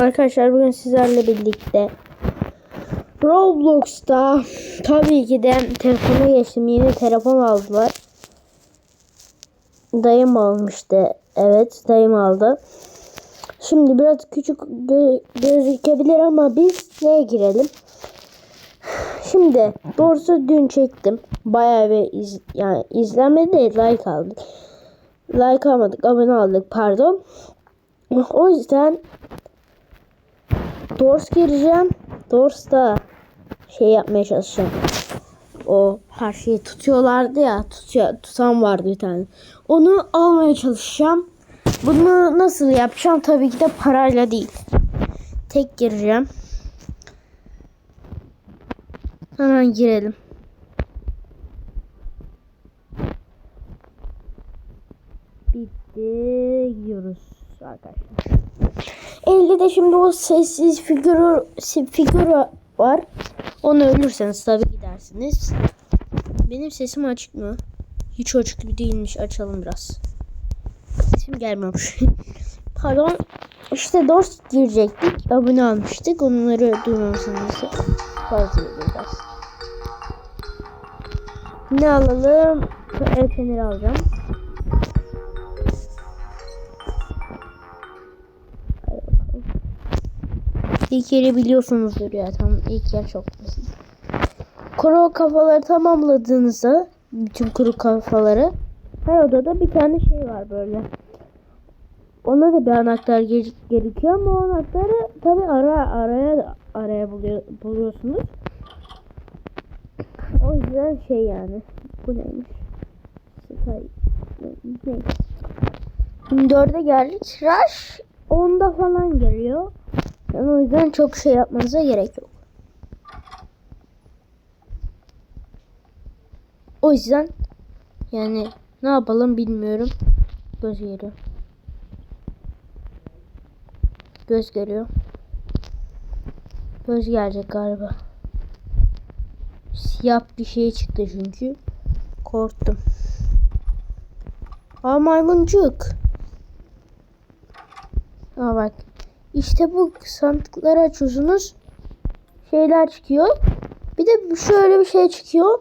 Arkadaşlar bugün sizlerle birlikte Roblox'ta tabii ki de telefona geçtim. Yeni telefon aldılar. Dayım almıştı. Evet dayım aldı. Şimdi biraz küçük gö- gözükebilir ama biz neye girelim? Şimdi doğrusu dün çektim. Bayağı bir iz, yani izlenme değil like aldık. Like almadık abone aldık pardon. O yüzden Doors gireceğim. Doors'ta şey yapmaya çalışacağım. O her şeyi tutuyorlardı ya. Tutuyor, tutan vardı bir tane. Onu almaya çalışacağım. Bunu nasıl yapacağım? Tabii ki de parayla değil. Tek gireceğim. Hemen girelim. Bitti. Gidiyoruz arkadaşlar. Elde de şimdi o sessiz figür figür var. Onu ölürseniz tabii gidersiniz. Benim sesim açık mı? Hiç açık değilmiş. Açalım biraz. Sesim gelmiyormuş. Pardon. İşte Dors girecektik. Abone almıştık. Onları duymamışsınız. Fazla biraz. Ne alalım? Feneri alacağım. İlk yeri biliyorsunuzdur ya. Tam ilk yer çok basit. Kuru kafaları tamamladığınızda bütün kuru kafaları her odada bir tane şey var böyle. Ona da bir anahtar ge- gerekiyor ama o anahtarı tabi ara araya araya buluyor, buluyorsunuz. O yüzden şey yani. Bu neymiş? Şimdi dörde geldik. Rush 10'da falan geliyor. Yani o yüzden çok şey yapmanıza gerek yok. O yüzden yani ne yapalım bilmiyorum. Göz görüyor. Göz görüyor. Göz gelecek galiba. Siyah bir şey çıktı çünkü. Korktum. Aa maymuncuk. Aa bak. İşte bu sandıkları açıyorsunuz. Şeyler çıkıyor. Bir de şöyle bir şey çıkıyor.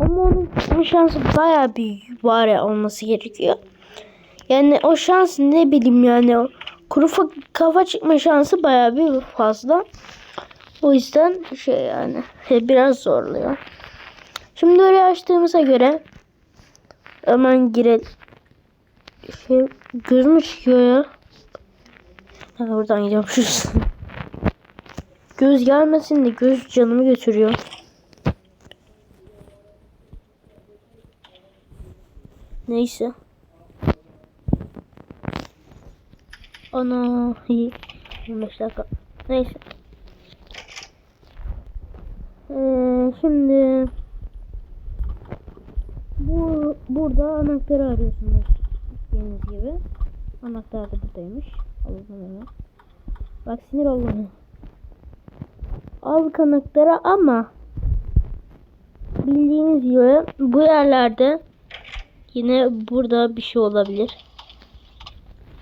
Ama onun çıkma şansı baya büyük var olması gerekiyor. Yani o şans ne bileyim yani o kuru fa- kafa çıkma şansı baya bir fazla. O yüzden şey yani biraz zorluyor. Şimdi oraya açtığımıza göre hemen girelim. Şey göz mü çıkıyor ya? Ha, buradan gidiyormuşuz. göz gelmesin de göz canımı götürüyor. Neyse. Ana iyi. 15 dakika. Neyse. Ee, şimdi bu burada anahtarı arıyorsunuz. Bildiğiniz gibi. Anahtar da buradaymış. Hemen. Bak sinir oldum. Al kanıkları ama bildiğiniz gibi bu yerlerde yine burada bir şey olabilir.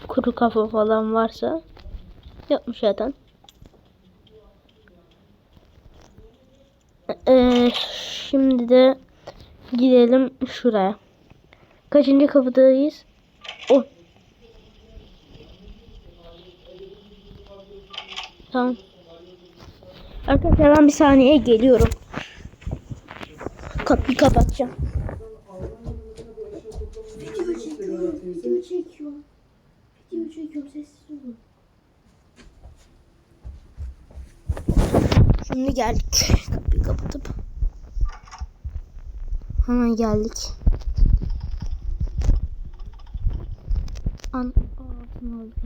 Kuru kafa falan varsa yapmış zaten. Ee, şimdi de gidelim şuraya. Kaçıncı kapıdayız? Tamam. Arkadaşlar ben bir saniye geliyorum. Kapıyı kapatacağım. Video çekiyor. Video çekiyor. Video çekiyor. Sessiz olun. Şimdi geldik. Kapıyı kapatıp. Hemen geldik. An altına aldık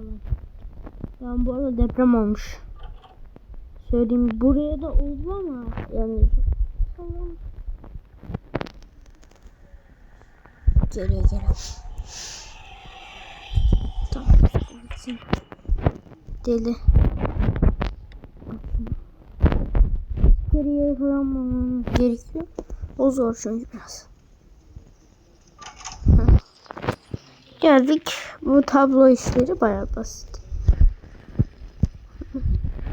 Tamam. Yani bu arada deprem olmuş. Söyleyeyim buraya da oldu ama yani tamam. Geliyor geliyor. Tamam. Deli. Geriye falan gerekiyor. O zor çünkü biraz. Geldik. Bu tablo işleri bayağı basit.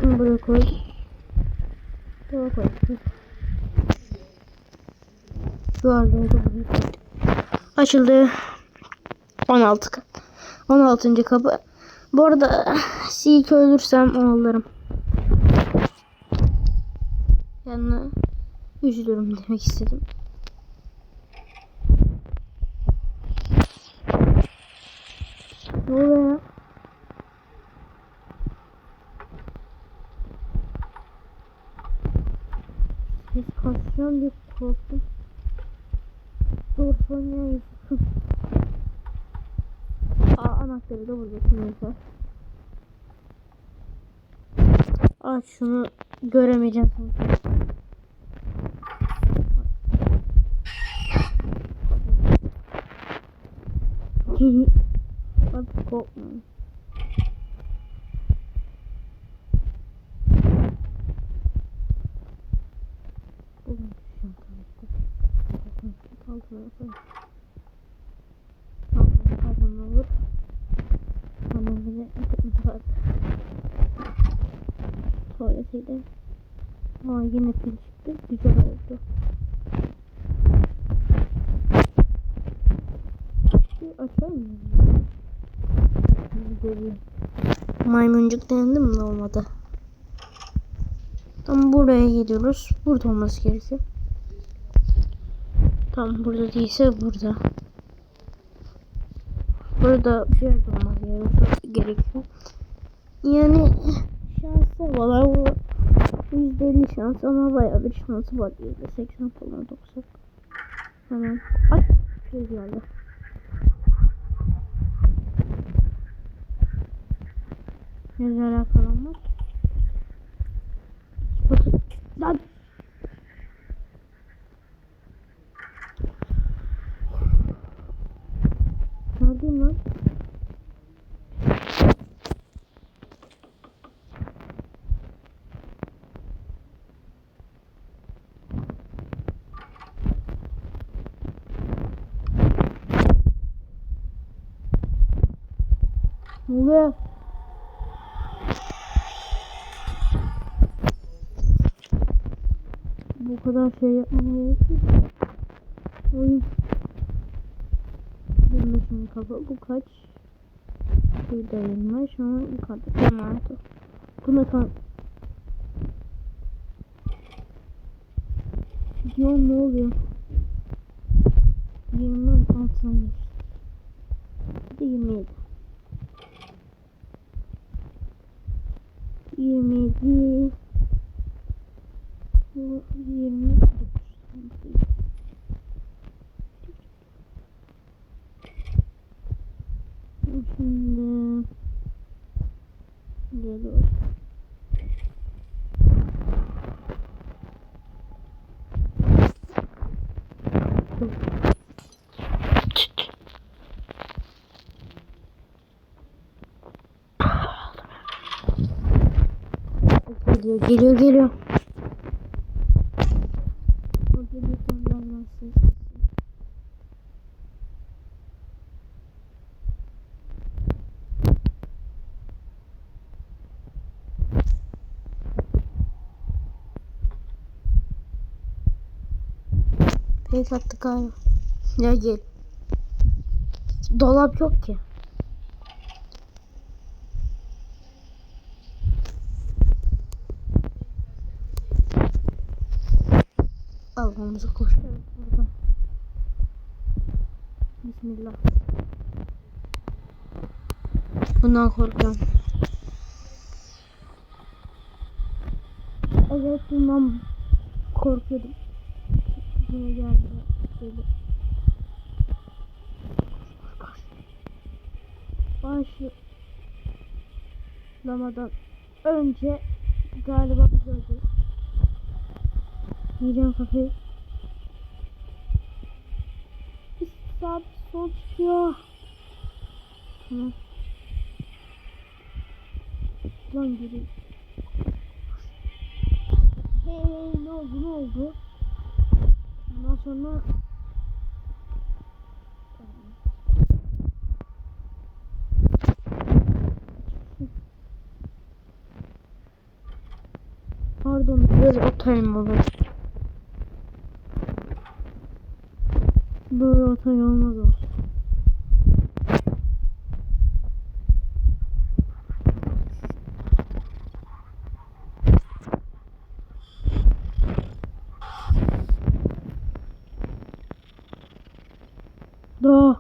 Buraya koy. Buraya koy. Duvarları da buraya koy. Açıldı. 16 kat. 16. kapı. Bu arada silk ölürsem o alırım. Yani üzülürüm demek istedim. Ne oluyor ya? Kasacağım diye korktum. Dur Sonya Aa anahtarı da burada neyse. Aç şunu göremeyeceğim sanki. Hadi korkma. Bugün şantamızda. Altına koy. Altına kazanma olur. Tamam bir de mutfak. Tuvaletiydi. Aa yine pil çıktı. Güzel oldu. Açar mıyım? Göreyim. Maymuncuk denedim mi olmadı. Tam buraya gidiyoruz. Burada olması gerekiyor. Tam burada değilse burada. Burada bir yerde olması gerekiyor. Yani şansı var. Bu %50 şans ama bayağı bir şansı var. %80 falan 90. Hemen aç. Şey geldi. Nerede alakalı var? Bakın. Lan. Neredeyim lan? Ne oluyor? Bu kadar şey yapmam gerekiyor. Oyun. 25. kafa bu kaç? Burada 25 ama yukarıda 26. Buna kan. Diyor ne oluyor? 20 altına geçti. Bir de 27. 27 bu 20 Şimdi geliyor. Geliyor, geliyor, geliyor. Pek attık galiba. Ya gel. Dolap yok ki. Almamıza koşuyoruz burada. Bismillah. Bundan korkuyorum. Evet bundan korkuyordum. Yine geldi. Böyle. Başlamadan önce galiba bir öldü. Yiyeceğim kafayı. sağ sol çıkıyor. Tamam. Lan geri. Hey ne oldu ne oldu? Ondan sonra Pardon biraz atayım olur. Böyle otel olmaz olsun. Da.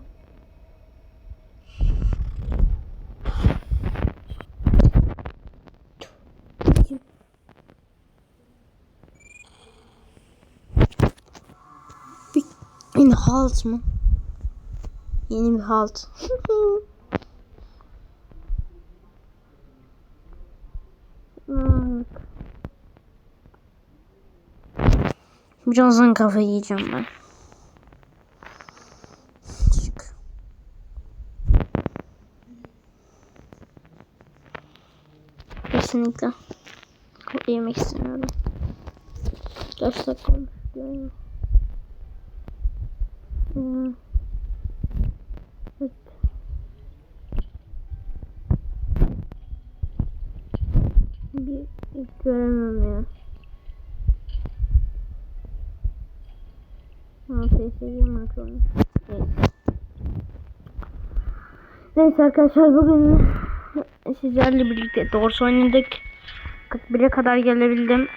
Bir, yeni halt mı? Yeni bir halt. Birazdan kafayı yiyeceğim ben. Çık. Kesinlikle. Yemek istemiyorum. Kaç dakika olmuş? Görüyorum. Hmm. Evet. Bir göremiyorum ya. PSG makro. Evet. Neyse arkadaşlar bugün sizlerle birlikte doğrusu oynadık. 41'e kadar gelebildim.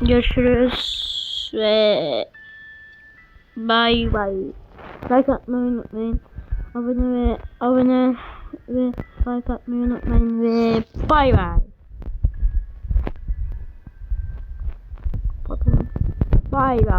Görüşürüz ve bye bye. Like atmayı unutmayın. Abone ve abone ve like atmayı unutmayın ve bye bye. Bakalım. Bye bye.